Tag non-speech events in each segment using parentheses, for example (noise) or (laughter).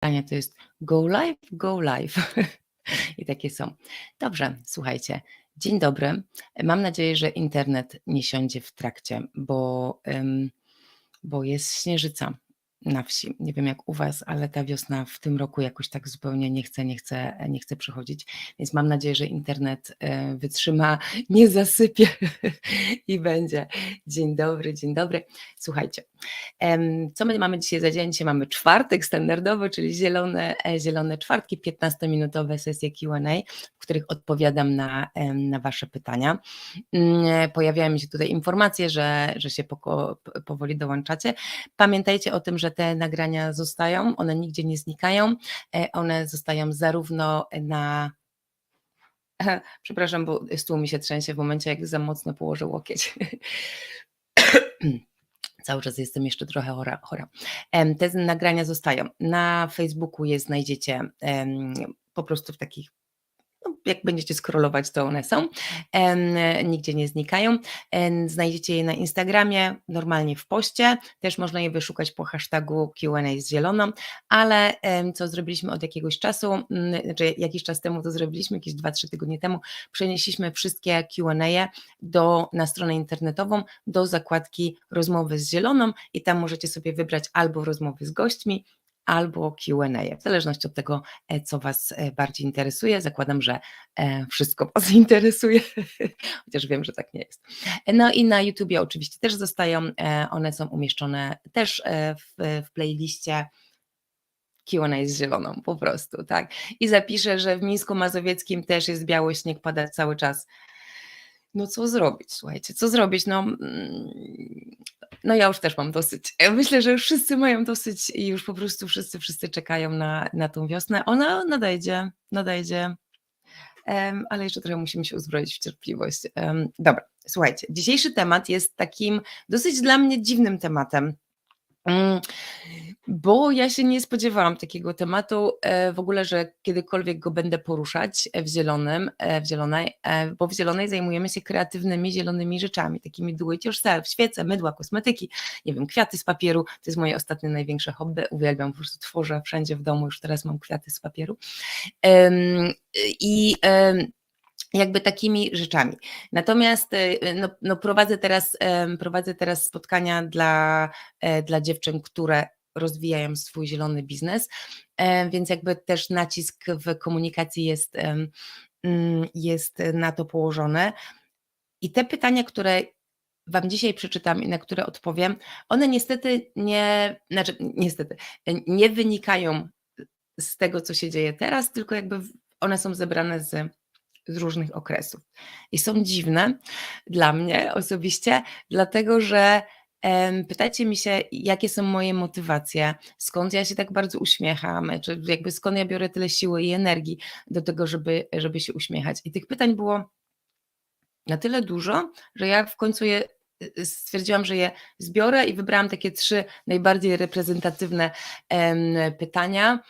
pytania to jest go live, go live. (laughs) I takie są. Dobrze, słuchajcie. Dzień dobry. Mam nadzieję, że internet nie siądzie w trakcie, bo, bo jest śnieżyca na wsi. Nie wiem jak u Was, ale ta wiosna w tym roku jakoś tak zupełnie nie chce, nie chce, nie chce przychodzić. Więc mam nadzieję, że internet e, wytrzyma, (laughs) nie zasypie (laughs) i będzie. Dzień dobry, dzień dobry. Słuchajcie, co my mamy dzisiaj za dzień? Dzisiaj mamy czwartek standardowy, czyli zielone, e, zielone czwartki, 15-minutowe sesje Q&A, w których odpowiadam na, na Wasze pytania. Mm, pojawiają mi się tutaj informacje, że, że się powoli dołączacie. Pamiętajcie o tym, że te nagrania zostają, one nigdzie nie znikają, e, one zostają zarówno na (laughs) Przepraszam, bo stół mi się trzęsie w momencie, jak za mocno położę łokieć. (clears throat) Cały czas jestem jeszcze trochę chora. chora. Te nagrania zostają. Na Facebooku je znajdziecie po prostu w takich jak będziecie scrollować, to one są, nigdzie nie znikają. Znajdziecie je na Instagramie, normalnie w poście, też można je wyszukać po hashtagu Q&A z zieloną, ale co zrobiliśmy od jakiegoś czasu, mm, znaczy jakiś czas temu to zrobiliśmy, jakieś 2-3 tygodnie temu, przenieśliśmy wszystkie Q&A do, na stronę internetową do zakładki rozmowy z zieloną i tam możecie sobie wybrać albo rozmowy z gośćmi, albo QA, w zależności od tego, e, co Was e, bardziej interesuje. Zakładam, że e, wszystko Was (laughs) interesuje, chociaż wiem, że tak nie jest. No i na YouTubie oczywiście też zostają, one są umieszczone też w, w playliście. Q&A z zieloną, po prostu, tak. I zapiszę, że w Mińsku Mazowieckim też jest biały śnieg, pada cały czas. No co zrobić, słuchajcie, co zrobić? No, mm, no ja już też mam dosyć. Myślę, że już wszyscy mają dosyć i już po prostu wszyscy, wszyscy czekają na, na tą wiosnę. Ona nadejdzie, nadejdzie, um, ale jeszcze trochę musimy się uzbroić w cierpliwość. Um, dobra, słuchajcie, dzisiejszy temat jest takim dosyć dla mnie dziwnym tematem. Mm, bo ja się nie spodziewałam takiego tematu e, w ogóle, że kiedykolwiek go będę poruszać w zielonym, e, w zielonej, e, bo w zielonej zajmujemy się kreatywnymi zielonymi rzeczami, takimi do it yourself, świece, mydła, kosmetyki, nie wiem, kwiaty z papieru, to jest moje ostatnie największe hobby, uwielbiam, po prostu tworzę wszędzie w domu, już teraz mam kwiaty z papieru. I jakby takimi rzeczami. Natomiast y, no, no prowadzę, teraz, prowadzę teraz spotkania dla, e, dla dziewczyn, które rozwijają swój zielony biznes, e, więc jakby też nacisk w komunikacji jest, mm, jest na to położony. I te pytania, które Wam dzisiaj przeczytam i na które odpowiem, one niestety nie, znaczy niestety, nie wynikają z tego, co się dzieje teraz, tylko jakby one są zebrane z z różnych okresów. I są dziwne dla mnie osobiście, dlatego że Pytacie mi się, jakie są moje motywacje, skąd ja się tak bardzo uśmiecham, czy jakby skąd ja biorę tyle siły i energii do tego, żeby, żeby się uśmiechać. I tych pytań było na tyle dużo, że ja w końcu je y, stwierdziłam, że je zbiorę i wybrałam takie trzy najbardziej reprezentatywne pytania.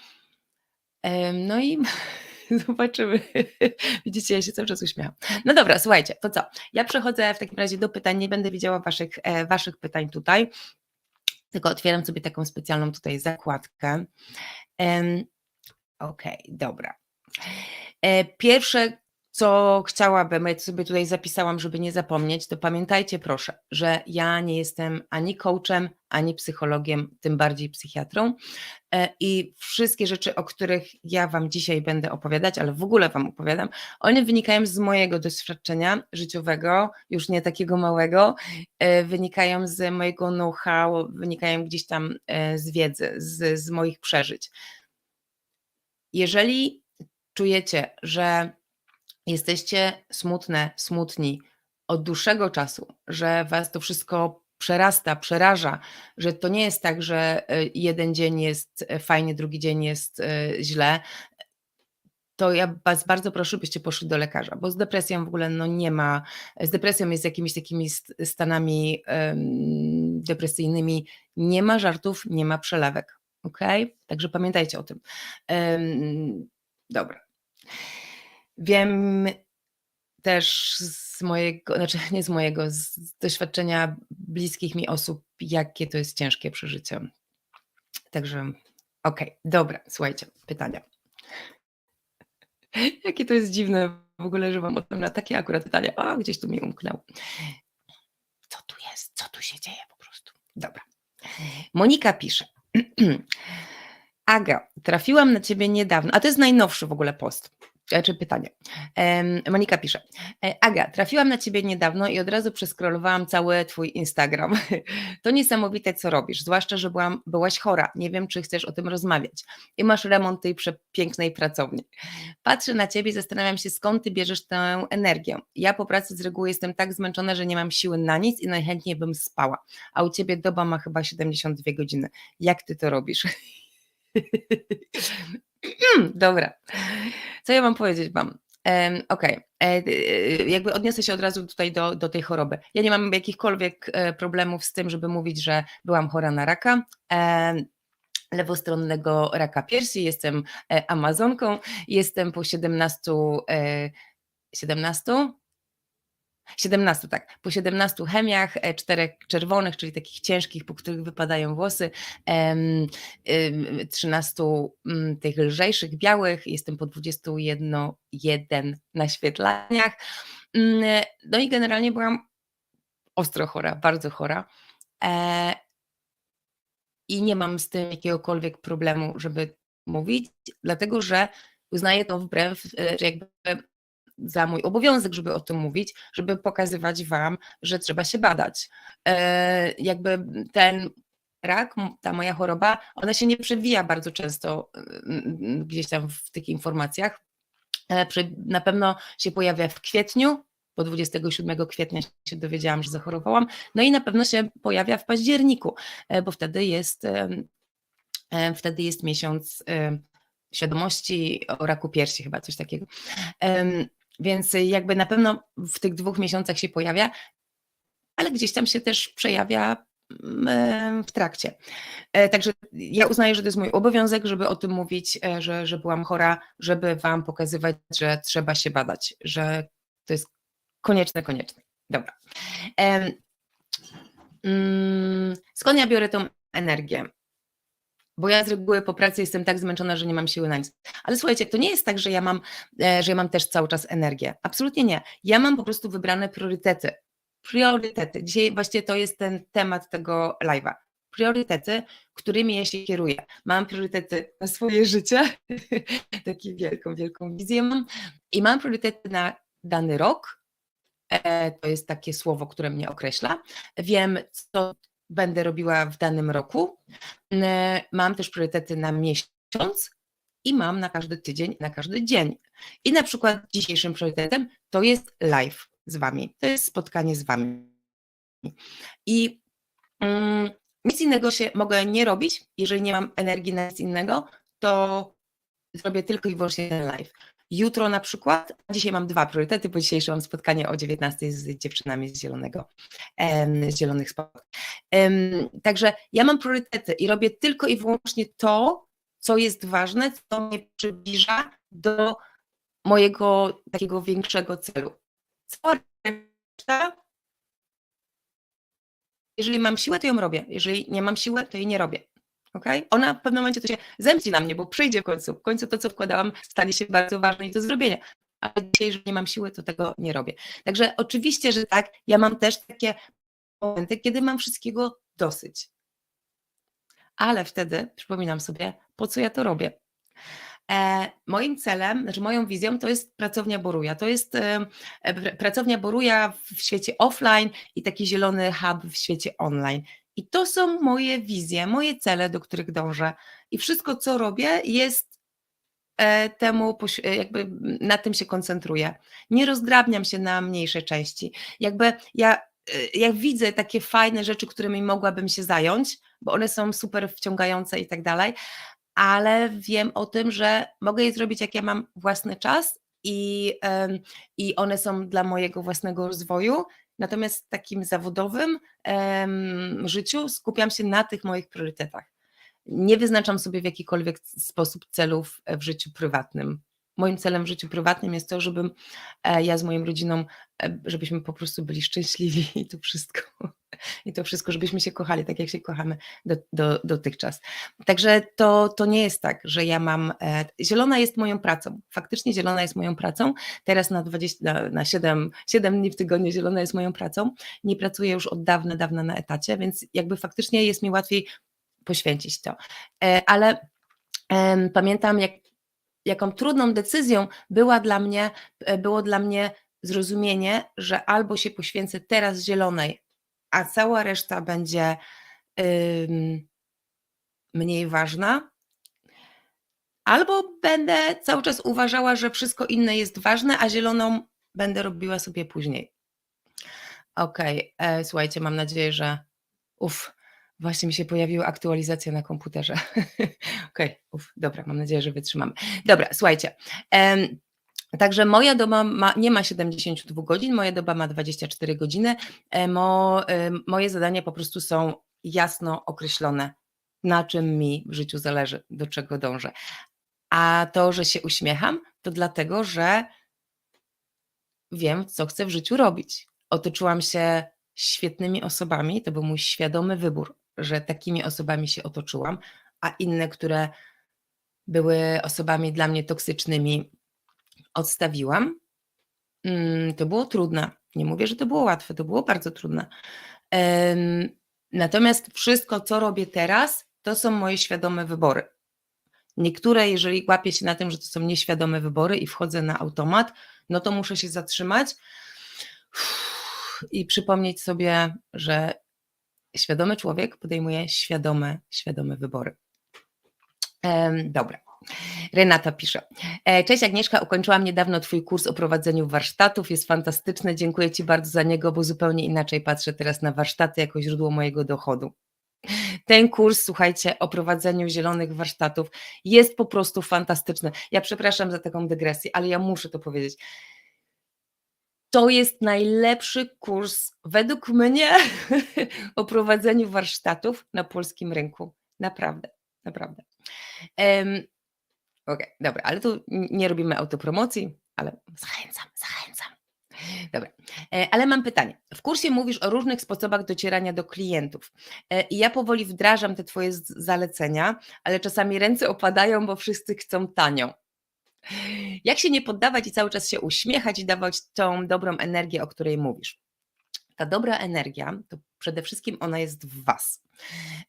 No i (laughs) (laughs) Zobaczymy. (laughs) Widzicie, ja się cały czas uśmiecham. No dobra, słuchajcie, to co? Ja przechodzę w takim razie do pytań. Nie będę widziała waszych, e, waszych pytań tutaj, tylko otwieram sobie taką specjalną tutaj zakładkę. Um, Okej, okay, dobra. E, pierwsze, co chciałabym, ja sobie tutaj zapisałam, żeby nie zapomnieć, to pamiętajcie proszę, że ja nie jestem ani coachem, ani psychologiem, tym bardziej psychiatrą. E, I wszystkie rzeczy, o których ja Wam dzisiaj będę opowiadać, ale w ogóle Wam opowiadam, one wynikają z mojego doświadczenia życiowego, już nie takiego małego, e, wynikają z mojego know-how, wynikają gdzieś tam e, z wiedzy, z, z moich przeżyć. Jeżeli czujecie, że jesteście smutne, smutni od dłuższego czasu, że was to wszystko przerasta, przeraża, że to nie jest tak, że e, jeden dzień jest e, fajnie, drugi dzień jest e, źle, to ja Was bardzo proszę, byście poszli do lekarza, bo z depresją w ogóle no nie ma, z depresją jest z jakimiś takimi stanami depresyjnymi, nie ma żartów, nie ma przelewek, ok? Także pamiętajcie o tym. Dobra. Wiem też z mojego, znaczy (laughs) nie z mojego, z doświadczenia bliskich mi osób, jakie to jest ciężkie przeżycie. Także Okej, dobra, słuchajcie, pytania. (laughs) Jakie to jest dziwne w ogóle, że mam o na takie akurat pytania. O, gdzieś tu mi umknęło. Co tu jest? Co tu się dzieje po prostu? Dobra. Monika pisze. (clears throat) Aga, trafiłam na ciebie niedawno, a to jest najnowszy w ogóle post, czy pytanie. Em, Monika pisze. e, Aga, trafiłam na ciebie niedawno i od razu przeskrolowałam cały twój Instagram. (laughs) To niesamowite, co robisz, zwłaszcza, że byłam, byłaś chora. Nie wiem, czy chcesz o tym rozmawiać. I masz remont tej przepięknej pracowni. Patrzę na ciebie i zastanawiam się, skąd ty bierzesz tę energię. Ja po pracy z reguły jestem tak zmęczona, że nie mam siły na nic i najchętniej bym spała. A u ciebie doba ma chyba 72 godziny. Jak ty to robisz? (laughs) Dobra. Co ja mam powiedzieć Wam? Okej, E, e, jakby odniosę się od razu tutaj do, do tej choroby. Ja nie mam jakichkolwiek e, problemów z tym, żeby mówić, że byłam chora na raka. Lewostronnego raka piersi, jestem amazonką, jestem po 17, e, 17? 17, tak. Po 17 chemiach, e, czterech czerwonych, czyli takich ciężkich, po których wypadają włosy, em, ym, 13 mm, tych lżejszych, białych, jestem po 21 jeden naświetlaniach. Mm, No i generalnie byłam ostro chora, bardzo chora. E, I nie mam z tym jakiegokolwiek problemu, żeby mówić, dlatego że uznaję to wbrew, e, że jakby za mój obowiązek, żeby o tym mówić, żeby pokazywać Wam, że trzeba się badać. E, jakby ten rak, ta moja choroba, ona się nie przewija bardzo często mm, gdzieś tam w tych informacjach. E, Na pewno się pojawia w kwietniu, bo 27 kwietnia się dowiedziałam, że zachorowałam, no i na pewno się pojawia w październiku, e, bo wtedy jest, e, wtedy jest miesiąc świadomości o raku piersi, chyba coś takiego. Więc jakby na pewno w tych dwóch miesiącach się pojawia, ale gdzieś tam się też przejawia mm, e, w trakcie. E, Także ja uznaję, że to jest mój obowiązek, żeby o tym mówić, e, że, że byłam chora, żeby Wam pokazywać, że trzeba się badać, że to jest konieczne, konieczne. Dobra. Mm, Skąd ja biorę tą energię? Bo ja z reguły po pracy jestem tak zmęczona, że nie mam siły na nic. Ale słuchajcie, to nie jest tak, że ja mam, e, że ja mam też cały czas energię. Absolutnie nie. Ja mam po prostu wybrane priorytety. Priorytety. Dzisiaj właśnie to jest ten temat tego live'a. Priorytety, którymi ja się kieruję. Mam priorytety na swoje życie, (laughs) taką wielką, wielką wizję mam i mam priorytety na dany rok. E, To jest takie słowo, które mnie określa. Wiem, co będę robiła w danym roku. E, Mam też priorytety na miesiąc i mam na każdy tydzień, na każdy dzień. I na przykład dzisiejszym priorytetem to jest live z Wami, to jest spotkanie z Wami. I mm, nic innego się mogę nie robić, jeżeli nie mam energii na nic innego, to zrobię tylko i wyłącznie ten live. Jutro na przykład, dzisiaj mam dwa priorytety, bo dzisiejsze mam spotkanie o 19 z dziewczynami z Zielonego, z Zielonych Spotkań. Także ja mam priorytety i robię tylko i wyłącznie to, co jest ważne, co mnie przybliża do mojego takiego większego celu. Cała reszta, jeżeli mam siłę, to ją robię. Jeżeli nie mam siły, to jej nie robię. Okay? Ona w pewnym momencie to się zemści na mnie, bo przyjdzie w końcu. W końcu to, co wkładałam, stanie się bardzo ważne i do zrobienia. Ale dzisiaj, jeżeli nie mam siły, to tego nie robię. Także oczywiście, że tak, ja mam też takie momenty, kiedy mam wszystkiego dosyć. Ale wtedy przypominam sobie, po co ja to robię. E, moim celem, znaczy moją wizją to jest pracownia Boruja. To jest e, e, pr- pracownia Boruja w świecie offline i taki zielony hub w świecie online. I to są moje wizje, moje cele, do których dążę. I wszystko, co robię, jest e, temu, e, jakby na tym się koncentruję. Nie rozdrabniam się na mniejsze części. Jakby ja, e, jak widzę takie fajne rzeczy, którymi mogłabym się zająć, bo one są super wciągające i tak dalej, ale wiem o tym, że mogę je zrobić, jak ja mam własny czas i, i one są dla mojego własnego rozwoju. Natomiast w takim zawodowym em, życiu skupiam się na tych moich priorytetach. Nie wyznaczam sobie w jakikolwiek sposób celów w życiu prywatnym. Moim celem w życiu prywatnym jest to, żebym e, ja z moją rodziną, e, żebyśmy po prostu byli szczęśliwi i to wszystko. (laughs) I to wszystko, żebyśmy się kochali tak, jak się kochamy do, do, dotychczas. Także to, to nie jest tak, że ja mam. E, zielona jest moją pracą. Faktycznie zielona jest moją pracą. Teraz na, 20, na, na 7, 7 dni w tygodniu zielona jest moją pracą. Nie pracuję już od dawna, dawna na etacie, więc jakby faktycznie jest mi łatwiej poświęcić to. Ale pamiętam, jak, jaką trudną decyzją była dla mnie, e, było dla mnie zrozumienie, że albo się poświęcę teraz zielonej, a cała reszta będzie mniej ważna, albo będę cały czas uważała, że wszystko inne jest ważne, a zieloną będę robiła sobie później. Okej, okay. słuchajcie, mam nadzieję, że uff, właśnie mi się pojawiła aktualizacja na komputerze. (laughs) Okej, okay. dobra, mam nadzieję, że wytrzymamy. Dobra, słuchajcie. Także moja doba ma, nie ma 72 godzin, moja doba ma 24 godziny. E, mo, e, moje zadania po prostu są jasno określone, na czym mi w życiu zależy, do czego dążę. A to, że się uśmiecham, to dlatego, że wiem, co chcę w życiu robić. Otoczyłam się świetnymi osobami, to był mój świadomy wybór, że takimi osobami się otoczyłam, a inne, które były osobami dla mnie toksycznymi, odstawiłam. Mm, to było trudne. Nie mówię, że to było łatwe, to było bardzo trudne. Natomiast wszystko, co robię teraz, to są moje świadome wybory. Niektóre, jeżeli łapię się na tym, że to są nieświadome wybory i wchodzę na automat, no to muszę się zatrzymać i przypomnieć sobie, że świadomy człowiek podejmuje świadome, świadome wybory. Dobra. Renata pisze. E, cześć Agnieszka, ukończyłam niedawno Twój kurs o prowadzeniu warsztatów. Jest fantastyczny. Dziękuję Ci bardzo za niego, bo zupełnie inaczej patrzę teraz na warsztaty jako źródło mojego dochodu. Ten kurs, słuchajcie, o prowadzeniu zielonych warsztatów jest po prostu fantastyczny. Ja przepraszam za taką dygresję, ale ja muszę to powiedzieć. To jest najlepszy kurs według mnie (laughs) o prowadzeniu warsztatów na polskim rynku. Naprawdę, naprawdę. Okej, okay, dobra, ale tu nie robimy autopromocji, ale zachęcam, zachęcam. Dobra, e, ale mam pytanie. W kursie mówisz o różnych sposobach docierania do klientów. E, I ja powoli wdrażam te Twoje zalecenia, ale czasami ręce opadają, bo wszyscy chcą tanio. Jak się nie poddawać i cały czas się uśmiechać i dawać tą dobrą energię, o której mówisz? Ta dobra energia, to przede wszystkim ona jest w Was.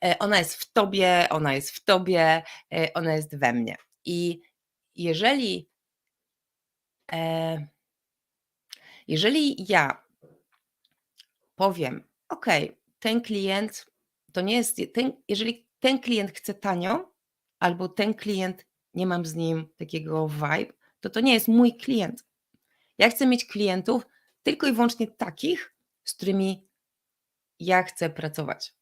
E, ona jest w Tobie, ona jest w Tobie, ona jest we mnie. I jeżeli, e, jeżeli ja powiem, OK, ten klient to nie jest, ten, jeżeli ten klient chce tanio, albo ten klient nie mam z nim takiego vibe, to to nie jest mój klient. Ja chcę mieć klientów tylko i wyłącznie takich, z którymi ja chcę pracować,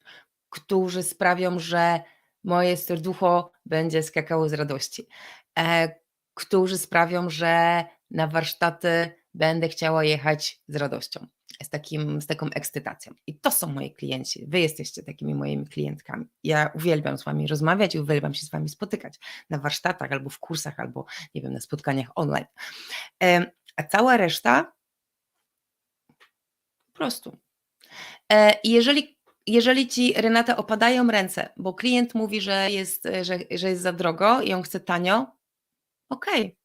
którzy sprawią, że moje serducho będzie skakało z radości, e, którzy sprawią, że na warsztaty będę chciała jechać z radością, z, takim, z taką ekscytacją. I to są moi klienci. Wy jesteście takimi moimi klientkami. Ja uwielbiam z Wami rozmawiać i uwielbiam się z Wami spotykać na warsztatach, albo w kursach, albo nie wiem, na spotkaniach online. A cała reszta po prostu. E, jeżeli jeżeli ci, Renata, opadają ręce, bo klient mówi, że jest, że, że jest za drogo i on chce tanio, okej. Okay.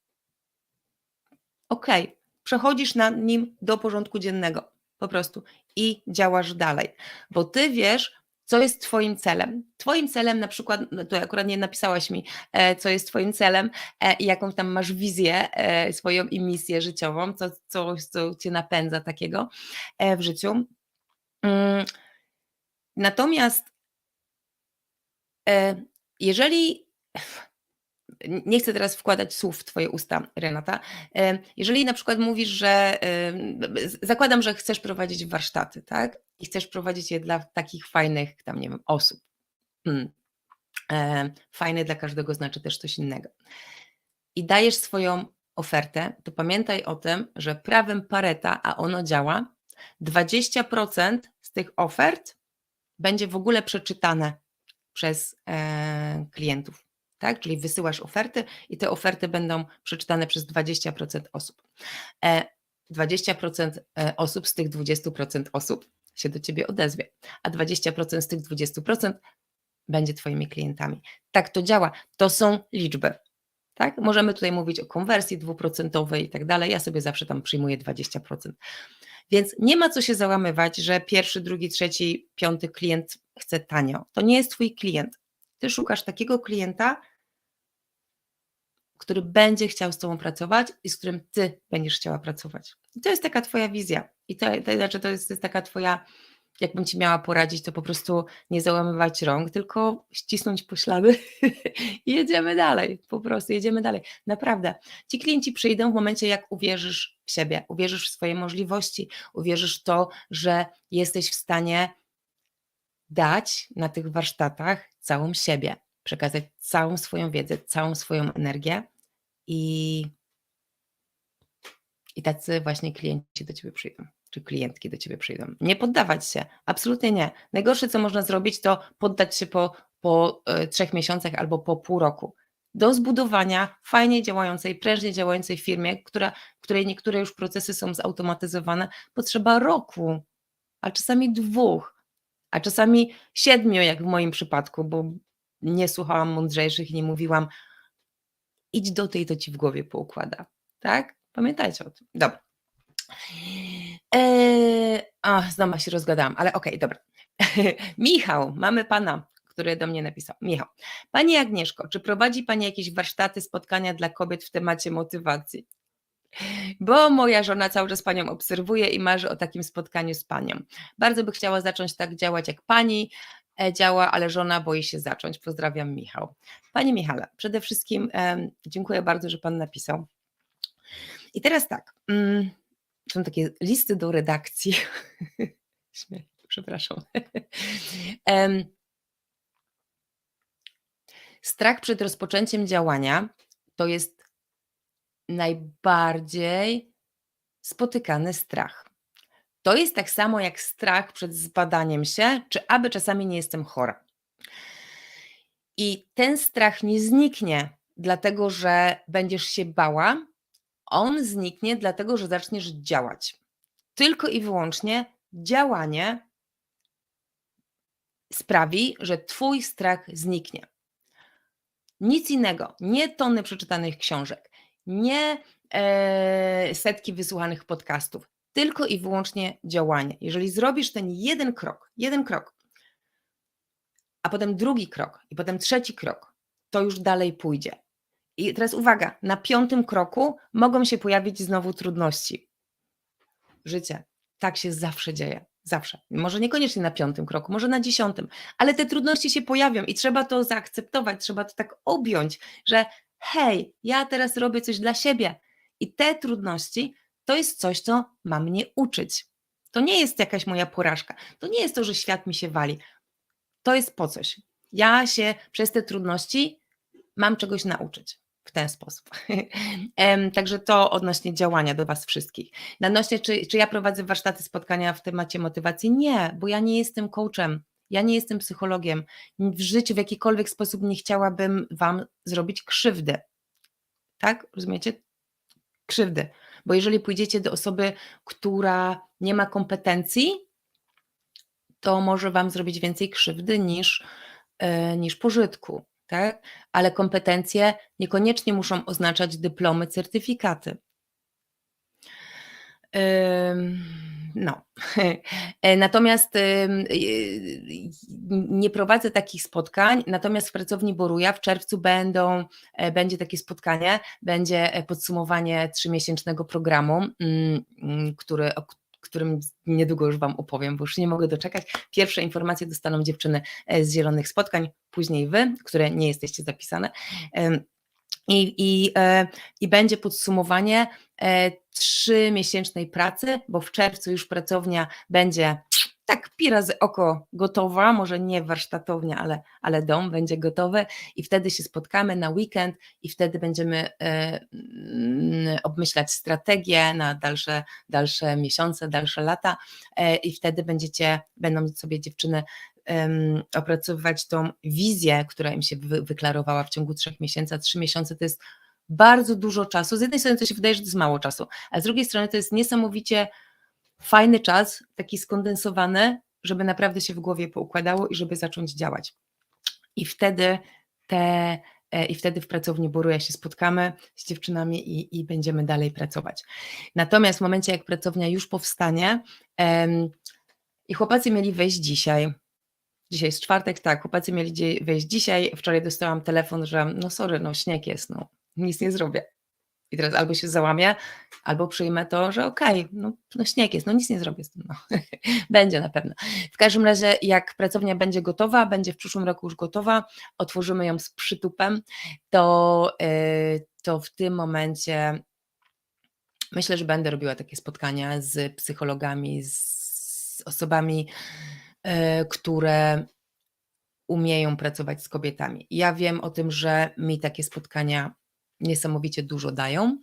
Okej. Okay. Przechodzisz na nim do porządku dziennego po prostu i działasz dalej, bo ty wiesz, co jest Twoim celem. Twoim celem, na przykład, no to akurat nie napisałaś mi, e, co jest Twoim celem e, i jaką tam masz wizję e, swoją i misję życiową, co, co, co Cię napędza takiego w życiu. Mm, Natomiast jeżeli nie chcę teraz wkładać słów w Twoje usta, Renata. Jeżeli na przykład mówisz, że zakładam, że chcesz prowadzić warsztaty, tak? I chcesz prowadzić je dla takich fajnych, tam nie wiem, osób. Hmm. Fajne dla każdego znaczy też coś innego. I dajesz swoją ofertę, to pamiętaj o tym, że prawem Pareta, a ono działa, 20% z tych ofert będzie w ogóle przeczytane przez e, klientów. Tak? Czyli wysyłasz oferty i te oferty będą przeczytane przez 20% osób. E, 20% e, osób z tych 20% osób się do ciebie odezwie, a 20% z tych 20% będzie twoimi klientami. Tak to działa. To są liczby. Tak? Możemy tutaj mówić o konwersji dwuprocentowej i tak dalej. Ja sobie zawsze tam przyjmuję 20%. Więc nie ma co się załamywać, że pierwszy, drugi, trzeci, piąty klient chce tanio. To nie jest twój klient. Ty szukasz takiego klienta, który będzie chciał z Tobą pracować i z którym Ty będziesz chciała pracować. I to jest taka Twoja wizja. I to, to znaczy, to jest, to jest taka Twoja, jakbym Ci miała poradzić, to po prostu nie załamywać rąk, tylko ścisnąć poślady (laughs) i jedziemy dalej. Po prostu jedziemy dalej. Naprawdę. Ci klienci przyjdą w momencie, jak uwierzysz w siebie, uwierzysz w swoje możliwości, uwierzysz w to, że jesteś w stanie dać na tych warsztatach całą siebie, przekazać całą swoją wiedzę, całą swoją energię i, i tacy właśnie klienci do ciebie przyjdą, czy klientki do ciebie przyjdą. Nie poddawać się, absolutnie nie. Najgorsze, co można zrobić, to poddać się po, po y, trzech miesiącach albo po pół roku. Do zbudowania fajnie działającej, prężnie działającej firmie, która, której niektóre już procesy są zautomatyzowane, potrzeba roku, a czasami dwóch, a czasami siedmiu, jak w moim przypadku, bo nie słuchałam mądrzejszych nie mówiłam, idź do tej, to ci w głowie poukłada. Tak? Pamiętajcie o tym. Dobra. Eee, a, znowu się rozgadałam, ale okej, okay, dobra. (laughs) Michał, mamy pana, który do mnie napisał. Michał, Pani Agnieszko, czy prowadzi Pani jakieś warsztaty, spotkania dla kobiet w temacie motywacji? Bo moja żona cały czas Panią obserwuje i marzy o takim spotkaniu z Panią. Bardzo by chciała zacząć tak działać jak Pani, działa, ale żona boi się zacząć. Pozdrawiam, Michał. Panie Michale, przede wszystkim dziękuję bardzo, że Pan napisał. I teraz tak, mm, są takie listy do redakcji. (laughs) Przepraszam. (laughs) Strach przed rozpoczęciem działania to jest najbardziej spotykany strach. To jest tak samo jak strach przed zbadaniem się, czy aby czasami nie jestem chora. I ten strach nie zniknie, dlatego że będziesz się bała, on zniknie, dlatego że zaczniesz działać. Tylko i wyłącznie działanie sprawi, że Twój strach zniknie. Nic innego, nie tony przeczytanych książek, nie e, setki wysłuchanych podcastów, tylko i wyłącznie działanie. Jeżeli zrobisz ten jeden krok, jeden krok, a potem drugi krok i potem trzeci krok, to już dalej pójdzie. I teraz uwaga, na piątym kroku mogą się pojawić znowu trudności. Życie, tak się zawsze dzieje. Zawsze. Może niekoniecznie na piątym kroku, może na dziesiątym, ale te trudności się pojawią i trzeba to zaakceptować, trzeba to tak objąć, że hej, ja teraz robię coś dla siebie. I te trudności to jest coś, co ma mnie uczyć. To nie jest jakaś moja porażka. To nie jest to, że świat mi się wali. To jest po coś. Ja się przez te trudności mam czegoś nauczyć w ten sposób. (laughs) Także to odnośnie działania do Was wszystkich. Odnośnie, czy, czy ja prowadzę warsztaty, spotkania w temacie motywacji? Nie, bo ja nie jestem coachem. Ja nie jestem psychologiem. W życiu w jakikolwiek sposób nie chciałabym Wam zrobić krzywdy. Tak? Rozumiecie? Krzywdy. Bo jeżeli pójdziecie do osoby, która nie ma kompetencji, to może Wam zrobić więcej krzywdy niż, yy, niż pożytku. Tak? Ale kompetencje niekoniecznie muszą oznaczać dyplomy, certyfikaty. Yy, no. E, natomiast nie prowadzę takich spotkań, natomiast w pracowni Boruja w czerwcu będą, e, będzie takie spotkanie, będzie e, podsumowanie trzymiesięcznego programu, mm, mm, który, o którym niedługo już Wam opowiem, bo już nie mogę doczekać. Pierwsze informacje dostaną dziewczyny z Zielonych Spotkań, później Wy, które nie jesteście zapisane. I, i, e, I będzie podsumowanie e, trzymiesięcznej pracy, bo w czerwcu już pracownia będzie tak pi razy oko gotowa, może nie warsztatownia, ale, ale dom będzie gotowy i wtedy się spotkamy na weekend i wtedy będziemy e, mm, obmyślać strategię na dalsze, dalsze miesiące, dalsze lata i wtedy będziecie, będą sobie dziewczyny em, opracowywać tą wizję, która im się wy, wyklarowała w ciągu trzech miesięcy, a trzy miesiące to jest bardzo dużo czasu. Z jednej strony to się wydaje, że to jest mało czasu, a z drugiej strony to jest niesamowicie fajny czas, taki skondensowany, żeby naprawdę się w głowie poukładało i żeby zacząć działać. I wtedy te e, i wtedy w pracowni Boruja się spotkamy z dziewczynami i, i będziemy dalej pracować. Natomiast w momencie, jak pracownia już powstanie em, i chłopacy mieli wejść dzisiaj, dzisiaj jest czwartek, tak, chłopacy mieli wejść dzisiaj, wczoraj dostałam telefon, że no sorry, no śnieg jest, no nic nie zrobię. I teraz albo się załamię, albo przyjmę to, że okej, no, no śnieg jest, no nic nie zrobię z tym. No. (laughs) będzie na pewno. W każdym razie, jak pracownia będzie gotowa, będzie w przyszłym roku już gotowa, otworzymy ją z przytupem, to, yy, to w tym momencie myślę, że będę robiła takie spotkania z psychologami, z osobami, yy, które umieją pracować z kobietami. Ja wiem o tym, że mi takie spotkania niesamowicie dużo dają,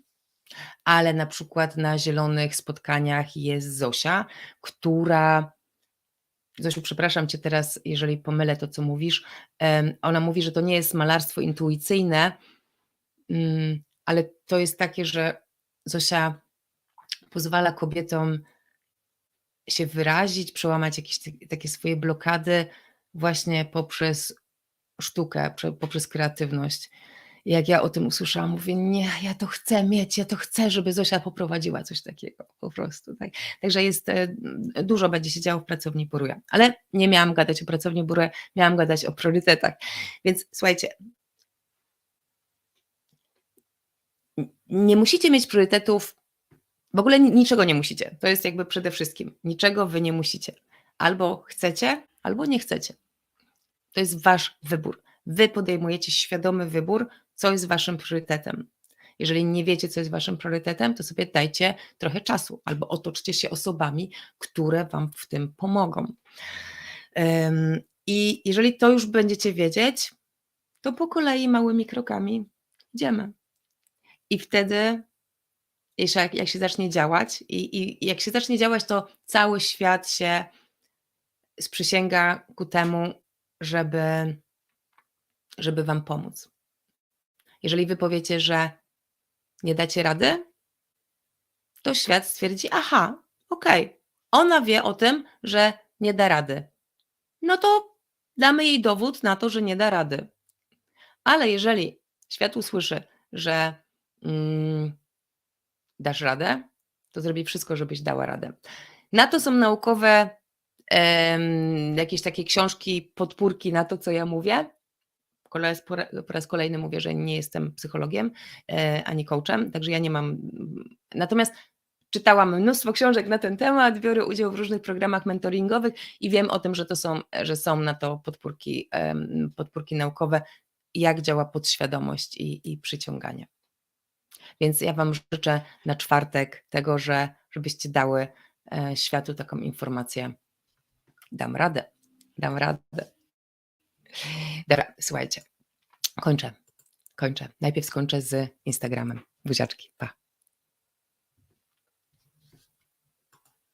ale na przykład na zielonych spotkaniach jest Zosia, która. Zosiu, przepraszam cię teraz, jeżeli pomylę to, co mówisz. Ona mówi, że to nie jest malarstwo intuicyjne, mm, ale to jest takie, że Zosia pozwala kobietom się wyrazić, przełamać jakieś takie swoje blokady właśnie poprzez sztukę, prze- poprzez kreatywność. Jak ja o tym usłyszałam, mówię, nie, ja to chcę mieć, ja to chcę, żeby Zosia poprowadziła coś takiego po prostu. Tak? Także jest, e, dużo będzie się działo w pracowni Boruja. Ale nie miałam gadać o pracowni Boruja, miałam gadać o priorytetach. Więc słuchajcie, nie musicie mieć priorytetów, w ogóle ni- niczego nie musicie. To jest jakby przede wszystkim, niczego wy nie musicie. Albo chcecie, albo nie chcecie. To jest wasz wybór. Wy podejmujecie świadomy wybór, co jest waszym priorytetem. Jeżeli nie wiecie, co jest waszym priorytetem, to sobie dajcie trochę czasu albo otoczcie się osobami, które wam w tym pomogą. I jeżeli to już będziecie wiedzieć, to po kolei małymi krokami idziemy. I wtedy, jak, jak się zacznie działać, i, i jak się zacznie działać, to cały świat się sprzysięga ku temu, żeby, żeby Wam pomóc. Jeżeli Wy powiecie, że nie dacie rady, to świat stwierdzi: Aha, okej, ona wie o tym, że nie da rady. No to damy jej dowód na to, że nie da rady. Ale jeżeli świat usłyszy, że mm, dasz radę, to zrobi wszystko, żebyś dała radę. Na to są naukowe jakieś takie książki, podpórki na to, co ja mówię. Po raz, kolejny mówię, że nie jestem psychologiem e, ani coachem, także ja nie mam. Natomiast czytałam mnóstwo książek na ten temat, biorę udział w różnych programach mentoringowych i wiem o tym, że to są, że są na to podpórki, podpórki naukowe, jak działa podświadomość i, i przyciąganie. Więc ja Wam życzę na czwartek tego, że żebyście dały e, światu taką informację. Dam radę, dam radę. Dobra, słuchajcie, kończę, kończę. Najpierw skończę z Instagramem. Buziaczki, pa.